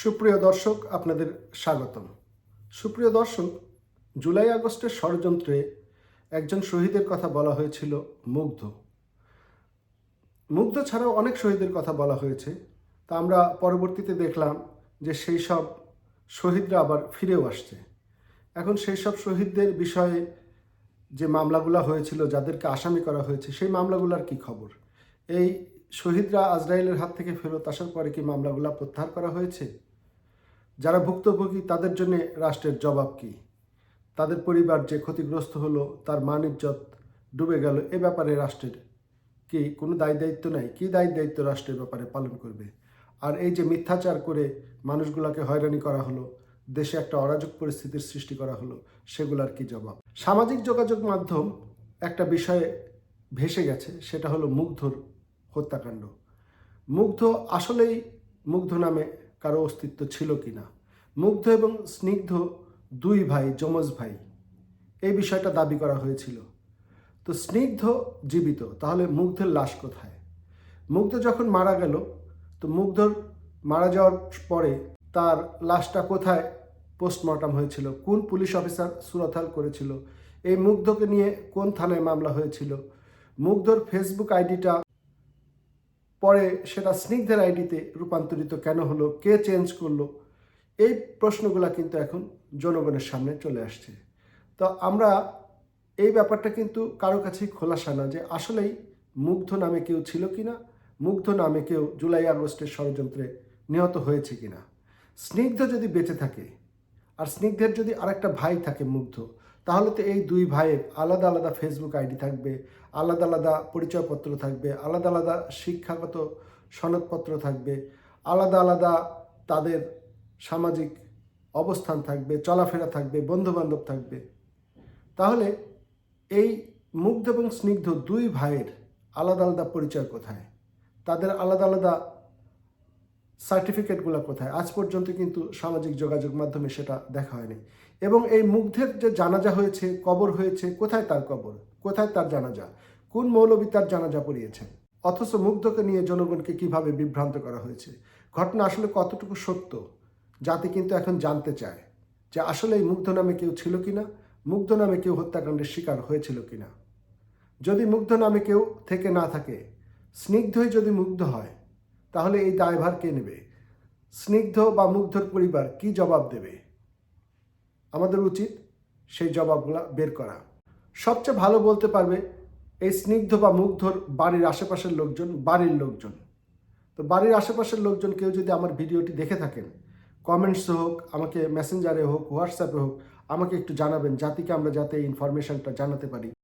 সুপ্রিয় দর্শক, আপনাদের স্বাগতম। সুপ্রিয় দর্শক, জুলাই আগস্টের ষড়যন্ত্রে একজন শহীদের কথা বলা হয়েছিল মুগ্ধ। মুগ্ধ ছাড়াও অনেক শহীদের কথা বলা হয়েছে। তা আমরা পরবর্তীতে দেখলাম যে সেই সব শহীদরা আবার ফিরেও আসছে। এখন সেই সব শহীদদের বিষয়ে যে মামলাগুলো হয়েছিল, যাদেরকে আসামি করা হয়েছে, সেই মামলাগুলোর কি খবর? এই শহীদরা আজরাইলের হাত থেকে ফেরত আসার পরে কি মামলাগুলো প্রত্যাহার করা হয়েছে? যারা ভুক্তভোগী, তাদের জন্য রাষ্ট্রের জবাব কি? তাদের পরিবার যে ক্ষতিগ্রস্ত হলো, তার মান ইজ্জত ডুবে গেল, এ ব্যাপারে রাষ্ট্রের কি কোনো দায় দায়িত্ব নাই? কি দায় দায়িত্ব রাষ্ট্রের ব্যাপারে পালন করবে? আর এই যে মিথ্যাচার করে মানুষগুলোকে হয়রানি করা হলো, দেশে একটা অরাজক পরিস্থিতির সৃষ্টি করা হলো, সেগুলার কি জবাব? সামাজিক যোগাযোগ মাধ্যম একটা বিষয়ে ভেসে গেছে, সেটা হলো মুগ্ধর হত্যাকাণ্ড। মুগ্ধ আসলেই মুগ্ধ নামে কারও অস্তিত্ব ছিল কি না মুগ্ধ এবং স্নিগ্ধ দুই ভাই, যমজ ভাই, এই বিষয়টা দাবি করা হয়েছিল। তো স্নিগ্ধ জীবিত, তাহলে মুগ্ধের লাশ কোথায়? মুগ্ধ যখন মারা গেল, তো মুগ্ধর মারা যাওয়ার পরে তার লাশটা কোথায়? পোস্টমর্টম হয়েছিল। কোন পুলিশ অফিসার সুরথাল করেছিল? এই মুগ্ধকে নিয়ে কোন থানায় মামলা হয়েছিল? মুগ্ধর ফেসবুক আইডিটা পরে সেটা স্নিগ্ধের আইডিতে রূপান্তরিত কেন হলো, কে চেঞ্জ করল, এই প্রশ্নগুলো কিন্তু এখন জনগণের সামনে চলে আসছে। তো আমরা এই ব্যাপারটা কিন্তু কারও কাছেই খোলাসা না যে আসলেই মুগ্ধ নামে কেউ ছিল কি না মুগ্ধ নামে কেউ জুলাই আগস্টের ষড়যন্ত্রে নিহত হয়েছে কিনা। স্নিগ্ধ যদি বেঁচে থাকে, আর স্নিগ্ধের যদি আরেকটা ভাই থাকে মুগ্ধ তাহলে তো এই দুই ভাইয়ের আলাদা আলাদা ফেসবুক আইডি থাকবে, আলাদা আলাদা পরিচয়পত্র থাকবে, আলাদা আলাদা শিক্ষাগত সনদপত্র থাকবে, আলাদা আলাদা তাদের সামাজিক অবস্থান থাকবে, চলাফেরা থাকবে, বন্ধুবান্ধব থাকবে। তাহলে এই মুগ্ধ এবং স্নিগ্ধ দুই ভাইয়ের আলাদা আলাদা পরিচয় কোথায়? তাদের আলাদা আলাদা সার্টিফিকেটগুলো কোথায়? আজ পর্যন্ত কিন্তু সামাজিক যোগাযোগ মাধ্যমে সেটা দেখা হয়নি। এবং এই মুগ্ধের যে জানাজা হয়েছে, কবর হয়েছে, কোথায় তার কবর? কোথায় তার জানাজা? কোন মৌলবী তার জানাজা পড়িয়েছেন? অথচ মুগ্ধকে নিয়ে জনগণকে কীভাবে বিভ্রান্ত করা হয়েছে? ঘটনা আসলে কতটুকু সত্য? জাতি কিন্তু এখন জানতে চায় যে আসলে এই মুগ্ধ নামে কেউ ছিল কিনা? মুগ্ধ নামে কেউ হত্যাকাণ্ডের শিকার হয়েছিল কিনা? যদি মুগ্ধ নামে কেউ থেকে না থাকে, স্নিগ্ধই যদি মুগ্ধ হয় তাহলে এই দায়ভার কে নেবে? স্নিগ্ধ বা মুগ্ধর পরিবার কি জবাব দেবে? আমাদের উচিত সেই জবাবগুলো বের করা। সবচেয়ে ভালো বলতে পারবে, এই স্নিগ্ধ বা মুগ্ধর বাড়ির আশেপাশের লোকজন বাড়ির লোকজন। তো বাড়ির আশেপাশের লোকজন কেউ যদি আমার ভিডিওটি দেখে থাকেন কমেন্টসে হোক, আমাকে মেসেঞ্জারে হোক হোয়াটসঅ্যাপে হোক, আমাকে একটু জানাবেন জাতিকে আমরা যাতে এই ইনফরমেশনটা জানাতে পারি।